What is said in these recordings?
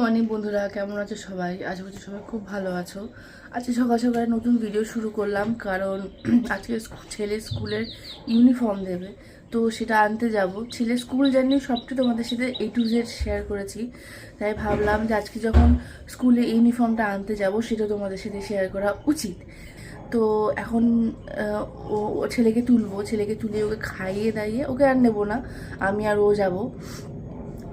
Morning বন্ধুরা, কেমন আছো সবাই? আশা করছি সবাই খুব ভালো আছো। আজকে সকাল সকালে নতুন ভিডিও শুরু করলাম, কারণ আজকে ছেলে স্কুলের ইউনিফর্ম দেবে, তো সেটা আনতে যাব। ছেলে স্কুল জার্নি সবটা তোমাদের সাথে এ টু জেড শেয়ার করেছি। তাই ভাবলাম যে আজকে যখন স্কুলে ইউনিফর্মটা আনতে যাব, সেটা তোমাদের সাথে শেয়ার করা উচিত। তো এখন ও ছেলেকে তুলবো, ছেলেকে তুলে ওকে খাইয়ে দাইয়ে, ওকে আর নেব না, আমি আর ও যাব।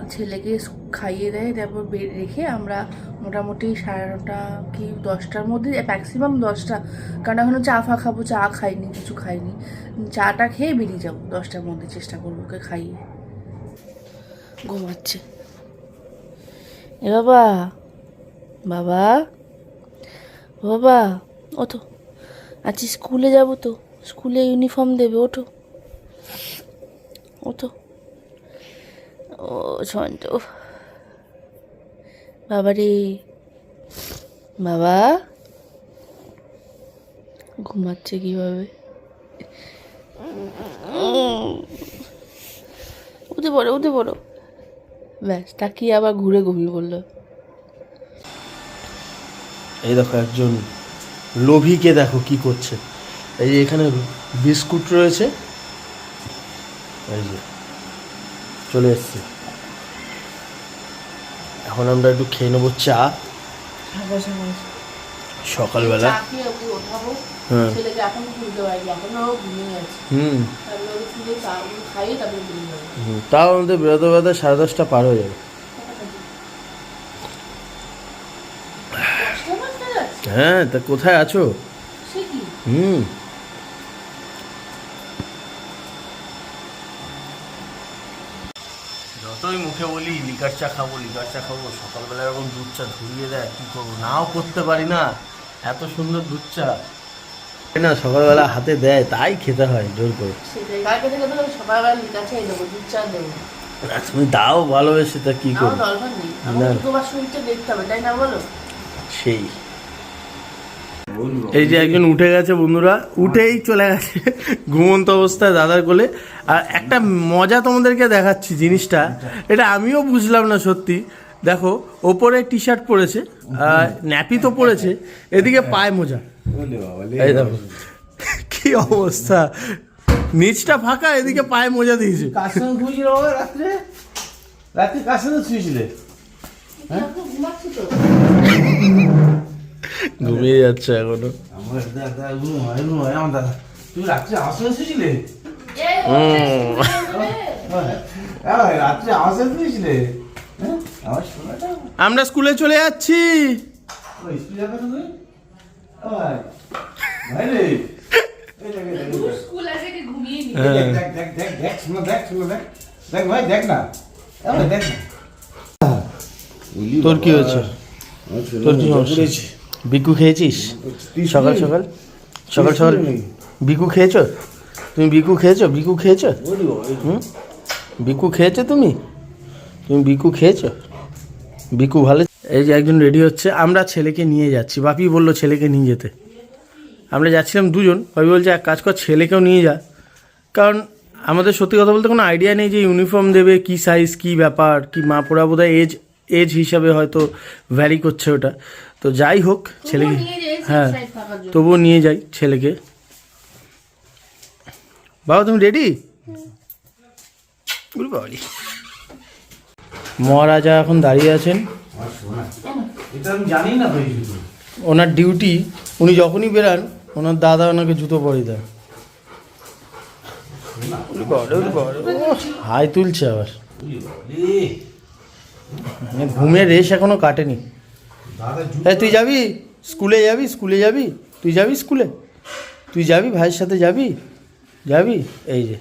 ছেলেকে খাইয়ে দেয়, তারপর রেখে আমরা মোটামুটি সাড়ে নটা কি দশটার মধ্যে ম্যাক্সিমাম দশটা। কারণ এখনও চা ফা খাব, চা খাইনি, কিছু খাইনি। চাটা খেয়ে বেরিয়ে যাব, দশটার মধ্যে চেষ্টা করব ওকে খাইয়ে। ঘুমাচ্ছে। এ বাবা বাবা বাবা, ওঠো। আচ্ছা স্কুলে যাব তো, স্কুলে ইউনিফর্ম দেবে, ওঠো। ওঠো। ও সন্ত বাবা রে বাবা। ঘুমাচ্ছে কীভাবে? উঠে পড়ো উঠে পড়ো। ব্যাস, তাকিয়ে আবার ঘুরে ঘুমিয়ে পড়ল। এই দেখো একজন লোভীকে দেখো কি করছে। এই যে এখানে বিস্কুট রয়েছে। এই যে, চলে এসছে। এখন আমরা একটু খেয়ে নেব চা। সকালবেলা। হ্যাঁ। হুম। তাও আমাদের বেরোতে বেরোতে সাড়ে দশটা পার হয়ে যাবে। হ্যাঁ তা কোথায় আছো? হুম। মুখে বলি লিকার চা খাব লিকার চা খাব সকালবেলা এরকম দুধ চা ধরিয়ে দেয় কী করব? নাও করতে পারি না এত সুন্দর দুধ চা। না সকালবেলা হাতে দেয় তাই খেতে হয় জোর করে। তুমি দাও ভালোবেসে তা কী আমার করব? এই যে একজন উঠে গেছে বন্ধুরা উঠেই চলে গেছে। ঘুমন্ত অবস্থায় দাদার কোলে। আর একটা মজা তোমাদেরকে দেখাচ্ছি জিনিসটা এটা আমিও বুঝলাম না সত্যি। দেখো ওপরে টি শার্ট পরেছে আর ন্যাপি তো পরেছে এদিকে পায়ে মোজা। এই দেখো। কি অবস্থা? নিচটা ফাঁকা এদিকে পায়ে মোজা দিয়েছে। রাত্রে? রাত্রে কার শুয়েছিলে? তো। ঘুমিয়ে যাচ্ছে এখনও। আমার দাদা ঘুম হয় ঘুম হয়। আমার দাদা তুমি রাত্রে রাত্রে স্কুলে চলে যাচ্ছি। ওই স্কুল যাবে তুমি? ওই ভাই। রে। এই দেখ, দেখ, এই দেখ। স্কুল আছে কি ঘুমিয়ে নি? এই দেখ, দেখ, দেখ, দেখ, দেখ, শোনো, দেখ, শোনো, দেখ। দেখ ভাই, দেখ না। দেখ না। তোর কি হয়েছে? তোর কি সমস্যা? বিকু খেয়েছিস? সকাল সকাল? সকাল সকাল বিকু খেয়েছো? তুমি বিকু খেয়েছো? বিকু খেয়েছো? হুম? বিকু খেয়েছো তুমি? তুমি বিকু খেয়েছো? বিকু ভালো এই যে একজন রেডি হচ্ছে আমরা ছেলেকে নিয়ে যাচ্ছি। বাপি বলল ছেলেকে নিয়ে যেতে। আমরা যাচ্ছিলাম দুজন। বাপি বলছে এক কাজ কর ছেলেকেও নিয়ে যা। কারণ আমাদের সত্যি কথা বলতে কোনো আইডিয়া নেই যে ইউনিফর্ম দেবে কি সাইজ কি ব্যাপার কি মা পড়া বোধহয় এজ এজ হিসাবে হয়তো ভ্যারি করছে ওটা। তো যাই হোক ছেলেকে হ্যাঁ। তবুও নিয়ে যাই ছেলেকে। বাবা তুমি রেডি মহারাজা এখন দাঁড়িয়ে আছেন। ওনার ডিউটি উনি যখনই বেরান ওনার দাদা ওনাকে জুতো পরিয়ে দেয়। হাই তুলছে আবার। মানে ঘুমের রেশ এখনও কাটেনি। এই তুই যাবি স্কুলে যাবি স্কুলে যাবি তুই যাবি স্কুলে তুই যাবি ভাইয়ের সাথে যাবি যাবি এই যে।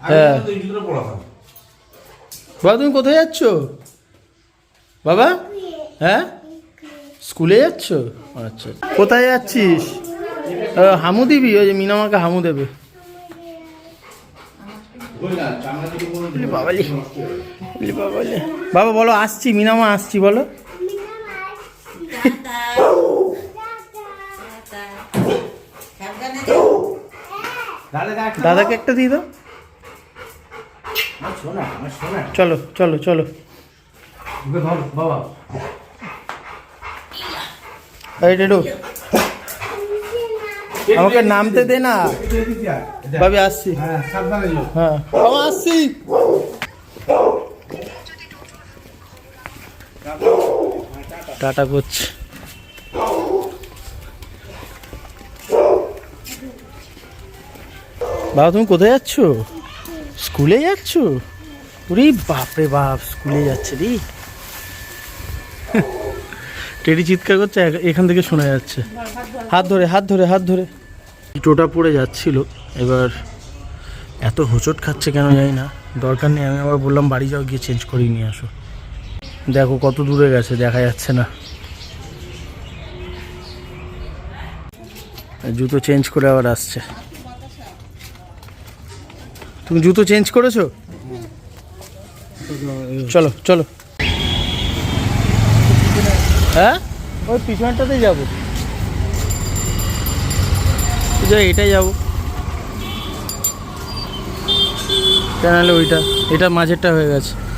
হ্যাঁ। বাবা তুমি কোথায় যাচ্ছ? বাবা? হ্যাঁ? স্কুলে যাচ্ছ? আচ্ছা। কোথায় যাচ্ছিস? হামু দিবি? ওই যে মিনামাকে হামু দেবে। বাবালি। বাবা বলো আসছি মিনামা আসছি বলো। দাদা, দাদা, দাদাকে একটা দিয়ে দাও। চলো চলো চলো। বাবা আমাকে নামতে দে না। ভাবি আসছি। হ্যাঁ হ্যাঁ। আসছি। টাটা করছে। বাবা, তুমি কোথায় যাচ্ছ? স্কুলে যাচ্ছ? ওরে বাপরে বাপ, স্কুলে যাচ্ছে রে। টেডি চিৎকার করছে এখান থেকে শোনা যাচ্ছে। হাত ধরে হাত ধরে হাত ধরে। টোটা পড়ে যাচ্ছিল। এবার এত হোঁচট খাচ্ছে কেন জানি না। দরকার নেই, আমি আবার বললাম বাড়ি যাও, গিয়ে চেঞ্জ করিয়ে নিয়ে আসো। দেখো কত দূরে গেছে দেখা যাচ্ছে না। জুতো চেঞ্জ করে আবার আসছে। তুমি জুতো চেঞ্জ করেছ? চলো চলো। হ্যাঁ? ওই পিছনটাতেই যাব। এটাই যাব। কেন হলে ওইটা এটা মাঝেরটা হয়ে গেছে।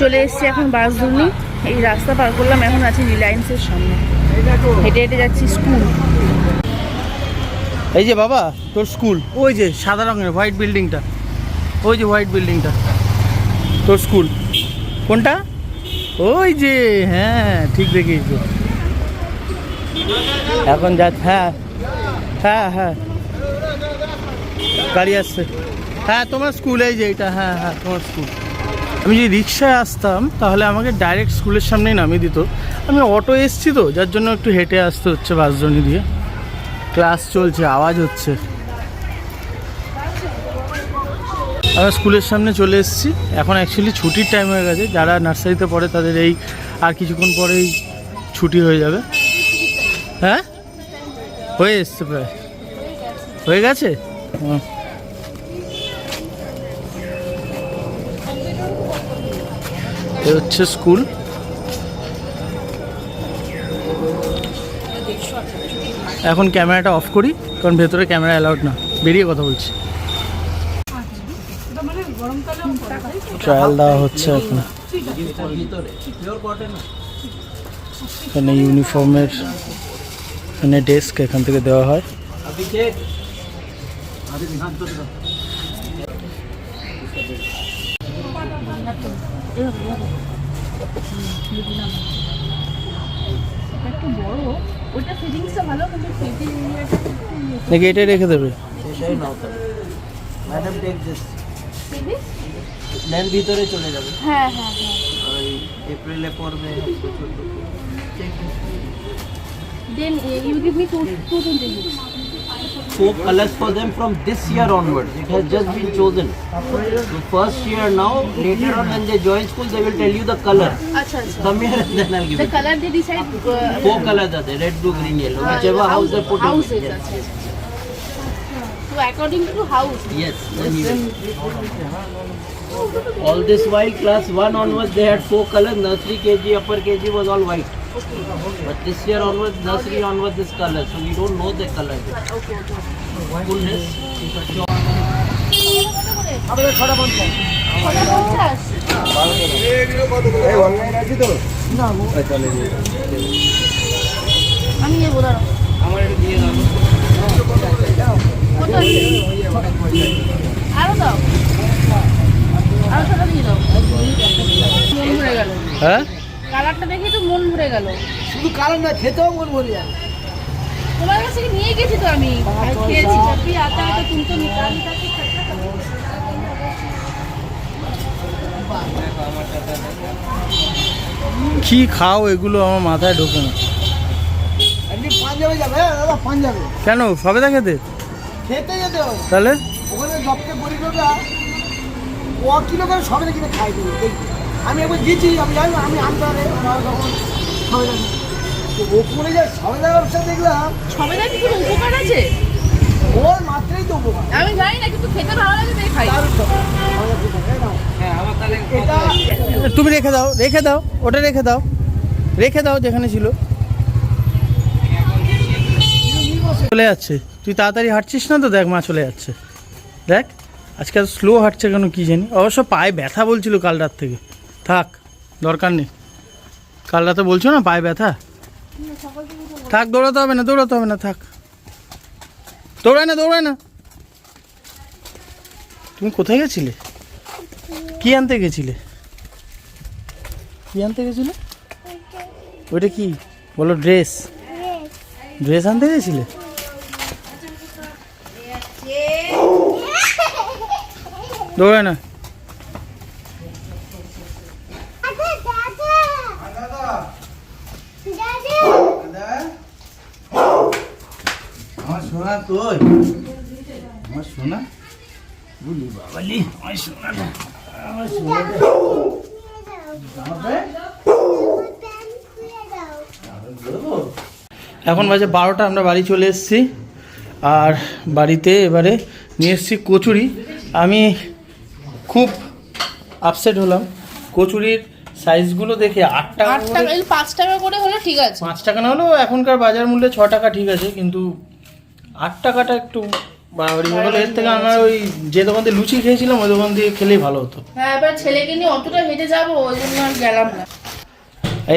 চলে এসেছি এখন বাস ধরনি। এই রাস্তা পার করলাম এখন আছি রিলায়েন্সের সামনে। হেঁটে হেঁটে যাচ্ছি স্কুল এই যে বাবা তোর স্কুল ওই যে সাদা রঙের হোয়াইট বিল্ডিংটা ওই যে হোয়াইট বিল্ডিংটা তোর স্কুল কোনটা? ওই যে হ্যাঁ ঠিক দেখিয়েছো। এখন যা হ্যাঁ হ্যাঁ হ্যাঁ। গাড়ি আসছে। হ্যাঁ তোমার স্কুল এই যে এটা হ্যাঁ হ্যাঁ তোমার স্কুল আমি যদি রিক্সায় আসতাম, তাহলে আমাকে ডাইরেক্ট স্কুলের সামনেই নামিয়ে দিত। আমি অটো এসছি তো, যার জন্য একটু হেঁটে আসতে হচ্ছে বাসজনি দিয়ে। ক্লাস চলছে, আওয়াজ হচ্ছে। আমরা স্কুলের সামনে চলে এসেছি। এখন অ্যাকচুয়ালি ছুটির টাইম হয়ে গেছে। যারা নার্সারিতে পড়ে, তাদের এই আর কিছুক্ষণ পরেই ছুটি হয়ে যাবে। হ্যাঁ? হয়ে এসছে প্রায়। হয়ে গেছে? হুম। হচ্ছে স্কুল। এখন ক্যামেরাটা অফ করি, কারণ ভেতরে ক্যামেরা অ্যালাউড না। বেরিয়ে কথা বলছি। ট্রায়াল দেওয়া হচ্ছে এখন। এখানে ইউনিফর্মের, এখানে ডেস্ক এখান থেকে দেওয়া হয়। একটু বড় ওইটা ফিটিংসটা ভালো কিন্তু ফিটিং নাকি এটাই রেখে দেবে ম্যাডাম টেক দিস নেন ভিতরে চলে যাবে। হ্যাঁ হ্যাঁ হ্যাঁ। ওই এপ্রিলে পড়বে। Then you give me two two twenty scope allows for them from this year onwards. It has just been chosen. So first year now, later on when they join school, they will tell you the color. Come here and then I'll give the color they decide. Four colors are there: red, blue, green, yellow. Whichever house they put house in. Yes. So according to house. Yes. Then he All this while, class 1 onwards, they had four colors. Nursery KG, upper KG was all white. But this year onwards, nursery onwards is color. So we don't know the color. okay okay Fullness. কত পঞ্চাশ আমি নেবো দাঁড়াও কত আছে আরো দাও আরো ছটা দিয়ে দাও মন ভরে গেল হ্যাঁ কালারটা দেখে তো মন ভরে গেল। শুধু কালার না খেতেও মন ভরে যায়। তোমার কাছ নিয়ে গেছি তো আমি। খেয়েছি চাপি আতা আতা তুমি তো নিকাল নিকাল কি খাও এগুলো আমার মাথায় ঢোকে না। এমনি পাঞ্জাবে যাবে হ্যাঁ দাদা পাঞ্জাবে। কেন সবেদা খেতে? খেতে যেতে তাহলে? ওখানে দপ্তর গরিবরা ক কিলো করে সবে কিনে খাই দিই দেখি আমি একবার দিয়েছি আমি জানি আমি তো ওপরে যে সবেদা ব্যবসা দেখলাম সবেদা কি কোনো উপকার আছে? ওর মাত্রাই তো উপকার। আমি জানি না কিন্তু খেতে ভালো লাগে তাই খাই? এটা তুমি রেখে দাও রেখে দাও ওটা রেখে দাও রেখে দাও যেখানে ছিল। চলে যাচ্ছে। তুই তাড়াতাড়ি হাঁটছিস না তো? দেখ মা চলে যাচ্ছে। দেখ আজকাল স্লো হাঁটছে কেন কি জানি? অবশ্য পায়ে ব্যথা বলছিল কাল রাত থেকে। থাক, দরকার নেই। কাল রাতে বলছো না, পায়ে ব্যথা? থাক, দৌড়াতে হবে না, দৌড়াতে হবে না, থাক। দৌড়ায় না দৌড়ায় না। তুমি কোথায় গেছিলে? কি আনতে গেছিলে? কি আনতে গেছিলে? ওইটা কি? বলো, ড্রেস। ড্রেস আনতে গেছিলে? দৌড়ায় না আমার সোনা কই? আমার সোনা? বুঝলি বাবালি আমার সোনাটা আমার সোনাটা জামা প্যান্ট আমি বলব এখন বাজে বারোটা আমরা বাড়ি চলে এসেছি। আর বাড়িতে এবারে নিয়ে এসেছি কচুরি। আমি খুব আপসেট হলাম। কচুরির সাইজগুলো দেখে আট টাকা আট টাকা পাঁচ টাকা করে হলে ঠিক আছে। পাঁচ টাকা না হলেও এখনকার বাজার মূল্যে ছ টাকা ঠিক আছে কিন্তু আট টাকাটা একটু এর থেকে আমরা ওই যে দোকান দিয়ে লুচি খেয়েছিলাম ওই দোকান খেলেই ভালো হতো। হ্যাঁ এবার ছেলেকে নিয়ে অতটা হেঁটে যাব ওই জন্য আর গেলাম না।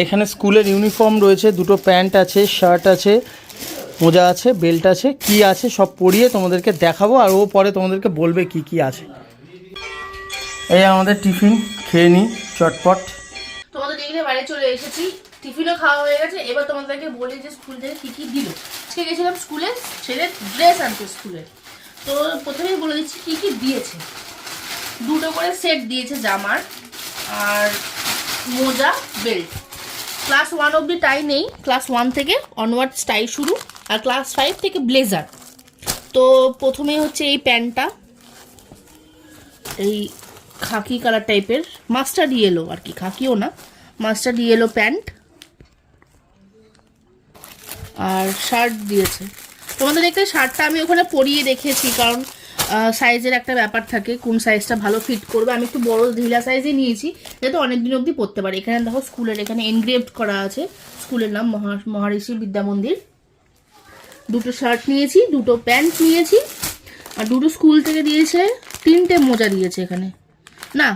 এখানে স্কুলের ইউনিফর্ম রয়েছে দুটো প্যান্ট আছে শার্ট আছে মোজা আছে বেল্ট আছে কি আছে সব পরিয়ে তোমাদেরকে দেখাবো আর ও পরে তোমাদেরকে বলবে কি কি আছে। এই আমাদের টিফিন খেয়ে নিই চটপট। তোমাদের দেখলে চলে এসেছি। টিফিনও খাওয়া হয়ে গেছে। এবার তোমাদেরকে বলি যে স্কুল থেকে কী কী দিল। আজকে গেছিলাম স্কুলে ছেলে ড্রেস আনতে স্কুলে তো প্রথমেই বলে দিচ্ছি কী কী দিয়েছে। দুটো করে সেট দিয়েছে জামার আর মোজা বেল্ট ক্লাস ওয়ান অবধি টাই নেই। ক্লাস ওয়ান থেকে অনওয়ার্ড টাই শুরু আর ক্লাস ফাইভ থেকে ব্লেজার তো প্রথমে হচ্ছে এই প্যান্টটা। এই খাকি কালার টাইপের মাস্টার্ড ইয়েলো আর কি, খাকিও না। Mustard yellow pant. আর শার্ট দিয়েছে। তোমাদের দেখতে শার্টটা আমি ওখানে পরিয়ে রেখেছি কারণ সাইজের একটা ব্যাপার থাকে, কোন সাইজটা ভালো ফিট করবে। আমি একটু বড় ঢিলা সাইজে নিয়েছি যাতে অনেক দিন অবধি পরতে পারি। এখানে দেখো স্কুলের, এখানে এনগ্রেভড করা আছে। স্কুলের নাম মহা মহারিষি বিদ্যা মন্দির। দুটো শার্ট নিয়েছি, দুটো প্যান্ট নিয়েছি, আর দুটো স্কুল থেকে দিয়েছে, তিনটে মোজা দিয়েছে এখানে। না,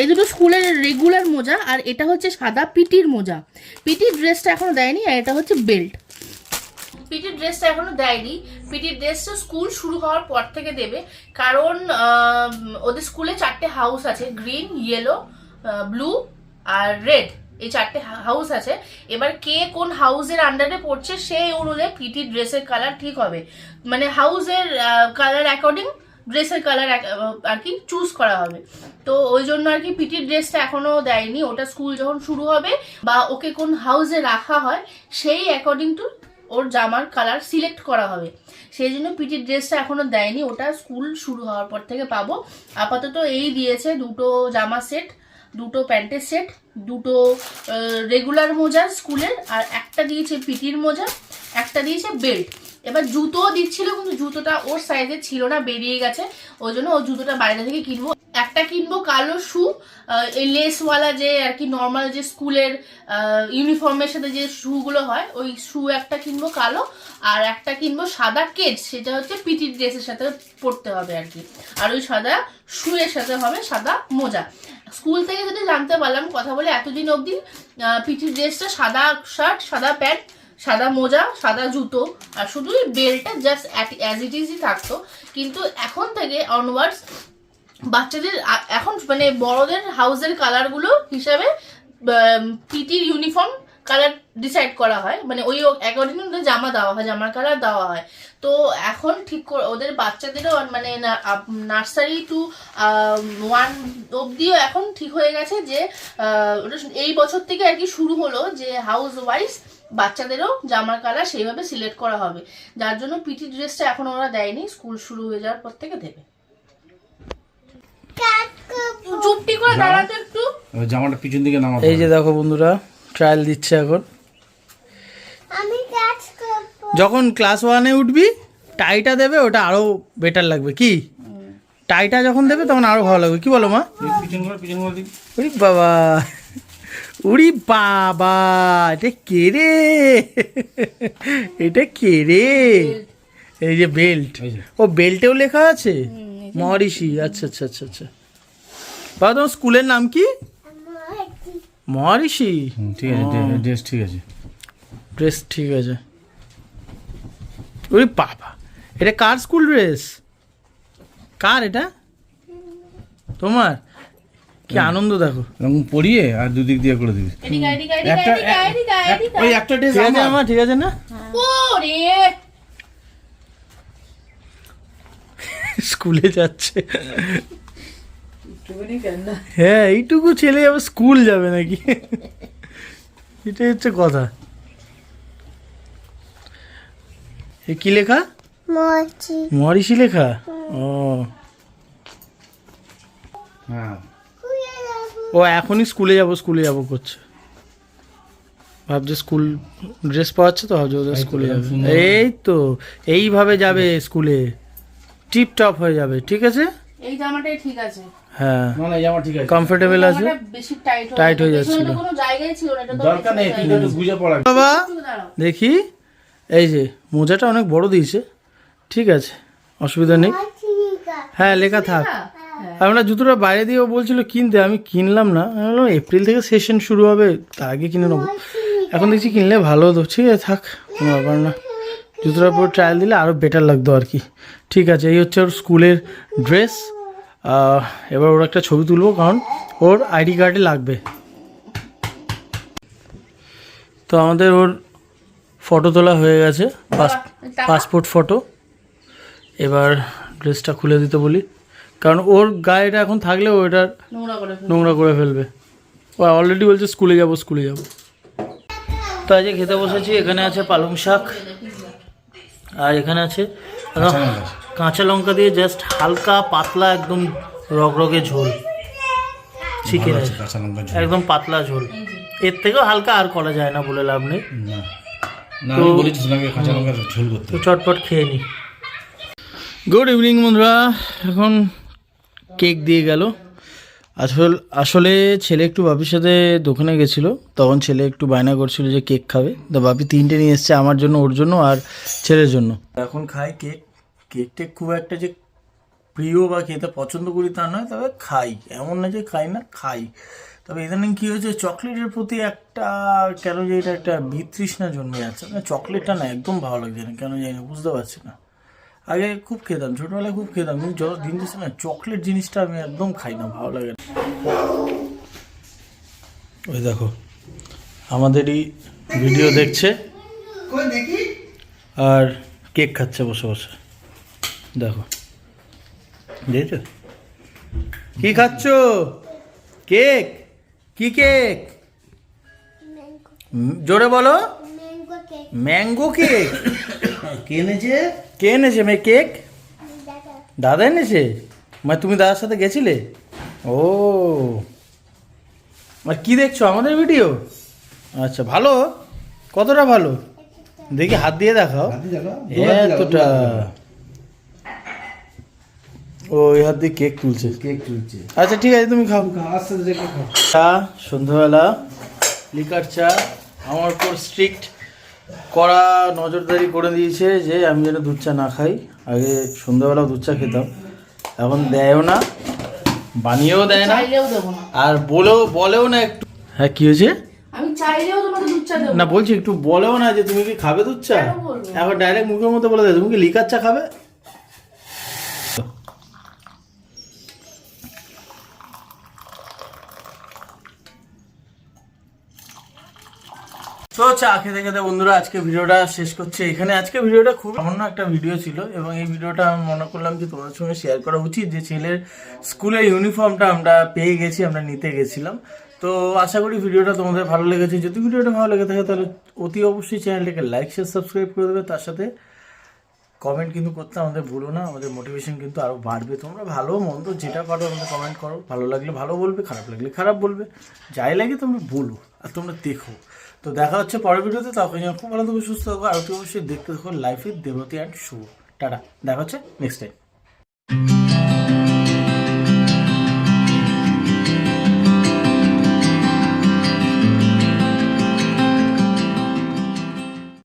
এই দুটো স্কুলের রেগুলার মোজা, আর এটা হচ্ছে সাদা পিটির মোজা। পিটির ড্রেসটা এখনও দেয়নি, আর এটা হচ্ছে বেল্ট পিটির ড্রেসটা এখনও দেয়নি। পিটির ড্রেসটা স্কুল শুরু হওয়ার পর থেকে দেবে। কারণ ওদের স্কুলে চারটে হাউস আছে। গ্রিন ইয়েলো ব্লু আর রেড এই চারটে হাউস আছে। এবার কে কোন হাউসের আন্ডারে পড়ছে সেই অনুযায়ী পিটি ড্রেসের কালার ঠিক হবে। মানে হাউসের কালার অ্যাকর্ডিং ড্রেসের কালার আর কি চুজ করা হবে। তো ওই জন্য আর কি পিটির ড্রেসটা এখনও দেয়নি। ওটা স্কুল যখন শুরু হবে বা ওকে কোন হাউসে রাখা হয়, সেই অ্যাকর্ডিং টু ওর জামার কালার সিলেক্ট করা হবে। সেই জন্য পিটির ড্রেসটা এখনও দেয়নি। ওটা স্কুল শুরু হওয়ার পর থেকে পাবো। আপাতত এই দিয়েছে দুটো জামা সেট দুটো প্যান্টের সেট দুটো রেগুলার মোজা স্কুলের, আর একটা দিয়েছে পিটির মোজা, একটা দিয়েছে বেল্ট এবার জুতোও দিচ্ছিল, কিন্তু জুতোটা ওর সাইজে ছিল না, বেরিয়ে গেছে। ওই জন্য ও জুতোটা বাইরে থেকে কিনবো। একটা কিনবো কালো শু এই লেসওয়ালা যে আর কি নর্মাল যে স্কুলের ইউনিফর্মের সাথে যে শুগুলো হয়, ওই শু একটা কিনবো কালো আর একটা কিনবো সাদা কেট সেটা হচ্ছে পিটির ড্রেসের সাথে পরতে হবে আর কি। আর ওই সাদা শুয়ের সাথে হবে সাদা মোজা। স্কুল থেকে যদি জানতে পারলাম কথা বলে এতদিন অবধি পিটির ড্রেসটা সাদা শার্ট সাদা প্যান্ট, সাদা মোজা, সাদা জুতো আর শুধু বেল্টটা জাস্ট অ্যাজ ইট ইজই থাকতো। কিন্তু এখন থেকে অনওয়ার্ডস বাচ্চাদের এখন মানে বড়দের হাউসের কালারগুলো হিসাবে পিটির ইউনিফর্ম কালার ডিসাইড করা হয়। মানে ওই অ্যাকর্ডিং জামা দেওয়া হয়, জামার কালার দেওয়া হয়। তো এখন ঠিক ওদের বাচ্চাদেরও মানে নার্সারি টু ওয়ান অবধিও এখন ঠিক হয়ে গেছে যে এই বছর থেকে আর কি শুরু হলো যে হাউস ওয়াইজ বাচ্চাদেরও জামার কালার সেইভাবে সিলেক্ট করা হবে। যার জন্য পিটি ড্রেসটা এখন ওরা দেয়নি স্কুল শুরু হয়ে যাওয়ার পর থেকে দেবে। চুপটি করে দাঁড়াতো একটু। জামাটা পিছন দিকে নামাতে এই যে দেখো বন্ধুরা ট্রায়াল দিচ্ছে এখন। আমি কাজ করব। যখন ক্লাস ওয়ানে উঠবি টাইটা দেবে ওটা আরও বেটার লাগবে। কি? টাইটা যখন দেবে তখন আরও ভালো লাগবে। কি বলো মা। পিছন করে পিছন করে দিক। বাবা। উরি বাবা এটা কে রে? এটা কে রে? এই যে বেল্ট ও বেল্টেও লেখা আছে? মহরিষি। আচ্ছা আচ্ছা আচ্ছা আচ্ছা। বাবা তোমার স্কুলের নাম কি? মহারিষি। ঠিক আছে ড্রে- ড্রেস ঠিক আছে। ড্রেস ঠিক আছে। ওই বাবা এটা কার স্কুল ড্রেস? কার এটা? তোমার? কি আনন্দ দেখো। এরকম পরিয়ে আর দুদিক দিয়ে করে দিবি। ওই একটা ড্রেস আছে আমার। ঠিক আছে না? স্কুলে যাচ্ছে। হ্যাঁ এইটুকু ছেলে আবার স্কুল যাবে নাকি? এটাই হচ্ছে কথা। এ কি লেখা? মরছি মহারিষি লেখা? ও। হ্যাঁ। ও এখনই স্কুলে যাব স্কুলে যাব করছে। ভাবছে স্কুল ড্রেস পাওয়াচ্ছে তো ভাবছে ওদের স্কুলে যাবে। এই তো এইভাবে যাবে স্কুলে। টিপ টপ হয়ে যাবে ঠিক আছে? এই জামাটাই ঠিক আছে। হ্যাঁ। না না জামা ঠিক আছে। কমফোর্টেবল আছে? বেশি টাইট Tight হয়ে পেছনে কোনো জায়গায় ছিল না এটা দরকার নেই তুই একটু বুঝে পড়া বাবা দেখি এই যে মোজাটা অনেক বড় দিয়েছে। ঠিক আছে অসুবিধা নেই। হ্যাঁ লেখা থাক। আমরা জুতোটা বাইরে দিয়ে ও বলছিল কিনতে আমি কিনলাম না। আমি বললাম এপ্রিল থেকে সেশন শুরু হবে তার আগে কিনে নেব। এখন দেখছি কিনলে ভালো হতো। ঠিক আছে থাক কোনো ব্যাপার না। জুতোটার উপর ট্রায়াল দিলে আরও বেটার লাগতো আর কি। ঠিক আছে এই হচ্ছে ওর স্কুলের ড্রেস এবার ওর একটা ছবি তুলবো কারণ ওর আইডি কার্ডে লাগবে। তো আমাদের ওর ফটো তোলা হয়ে গেছে পাস- পাসপোর্ট ফটো। এবার ড্রেসটা খুলে দিতে বলি। কারণ ওর গায়েটা এখন থাকলে ও এটা নোংরা করে নোংরা করে ফেলবে। ও অলরেডি বলছে স্কুলে যাব স্কুলে যাব। তো আজকে খেতে বসেছি এখানে আছে পালং শাক। আর এখানে আছে কাঁচা লঙ্কা। দিয়ে জাস্ট হালকা পাতলা একদম রগরগে ঝোল। চিকেন কাঁচা লঙ্কা ঝোল। একদম পাতলা ঝোল। এর থেকেও হালকা আর করা যায় না বলে লাভ নেই। না। না আমি বলেছি সোনাকে কাঁচা লঙ্কা ঝোল করতে। তো চটপট খেয়ে নি। গুড ইভিনিং বন্ধুরা। এখন কেক দিয়ে গেল। আসল আসলে ছেলে একটু বাপির সাথে দোকানে গেছিল। তখন ছেলে একটু বায়না করছিল যে কেক খাবে। তো বাপি তিনটে নিয়ে এসছে আমার জন্য ওর জন্য আর ছেলের জন্য। এখন খাই কেক। কেক টেক খুব একটা যে প্রিয় বা খেতে পছন্দ করি তা নয় তবে খাই। এমন না যে খাই না খাই। তবে ইদানিং কী হয়েছে চকলেটের প্রতি একটা কেন যে এটা একটা বিতৃষ্ণা জন্মে যাচ্ছে। না চকলেটটা না একদম ভালো লাগছে না কেন জানি না বুঝতে পারছি না। আগে খুব খেতাম ছোটোবেলায় খুব খেতাম কিন্তু যত দিন যাচ্ছে না চকলেট জিনিসটা আমি একদম খাই না ভালো লাগে না। ওই দেখো আমাদেরই ভিডিও দেখছে আর কেক খাচ্ছে বসে বসে। দেখো। দেখছ? কি খাচ্ছ? কেক? কি কেক? জোরে বলো। Mango cake. Mango cake? কে এনেছে? কে এনেছে মেয়ে কেক? দাদা। এনেছে? মানে তুমি দাদার সাথে গেছিলে? ও। আর কি দেখছ? আমাদের ভিডিও? আচ্ছা ভালো? কতটা ভালো? দেখি হাত দিয়ে দেখাও। এতটা। ও ওই হাত দিয়ে কেক তুলছে। কেক চলছে আচ্ছা ঠিক আছে তুমি খাও। আস্তে আস্তে খাও। চা সন্ধ্যাবেলা লিকার চা আমার উপর স্ট্রিক্ট কড়া নজরদারি করে দিয়েছে যে আমি যেন দুধ চা না খাই। আগে সন্ধ্যাবেলা দুধ চা খেতাম এখন দেয়ও না বানিয়েও দেয় না আর বলেও বলেও না একটু। হ্যাঁ কি হয়েছে? আমি চাইলেও তোমাকে দুধ চা দেবো না। বলছি একটু বলেও না যে তুমি কি খাবে দুধ চা? এখন ডাইরেক্ট মুখের মধ্যে বলে দেয় তুমি কি লিকার চা খাবে? তো চা খেতে খেতে বন্ধুরা, আজকে ভিডিওটা শেষ করছে। এখানে আজকে ভিডিওটা খুব সামান্য একটা ভিডিও ছিল, এবং এই ভিডিওটা আমি মনে করলাম যে তোমাদের সঙ্গে শেয়ার করা উচিত, যে ছেলের স্কুলের ইউনিফর্মটা আমরা পেয়ে গেছি, আমরা নিতে গেছিলাম। তো আশা করি ভিডিওটা তোমাদের ভালো লেগেছে। যদি ভিডিওটা ভালো লেগে থাকে, তাহলে অতি অবশ্যই চ্যানেলটাকে লাইক শেয়ার সাবস্ক্রাইব করে দেবে। তার সাথে কমেন্ট কিন্তু করতে আমাদের ভুলো না, আমাদের মোটিভেশন কিন্তু আরও বাড়বে। তোমরা ভালো, মন্দ, যেটা পারো আমাদের কমেন্ট করো। ভালো লাগলে ভালো বলবে, খারাপ লাগলে খারাপ বলবে। যাই লাগে তোমরা বলো, আর তোমরা দেখো। তো দেখা হচ্ছে পরের ভিডিওতে তখন খুব ভালো থাকবে সুস্থ থাকব আর অবশ্যই দেখতে থাকুন লাইফে দেবতী অ্যান্ড শুভ। টাটা, দেখা হচ্ছে নেক্সট টাইম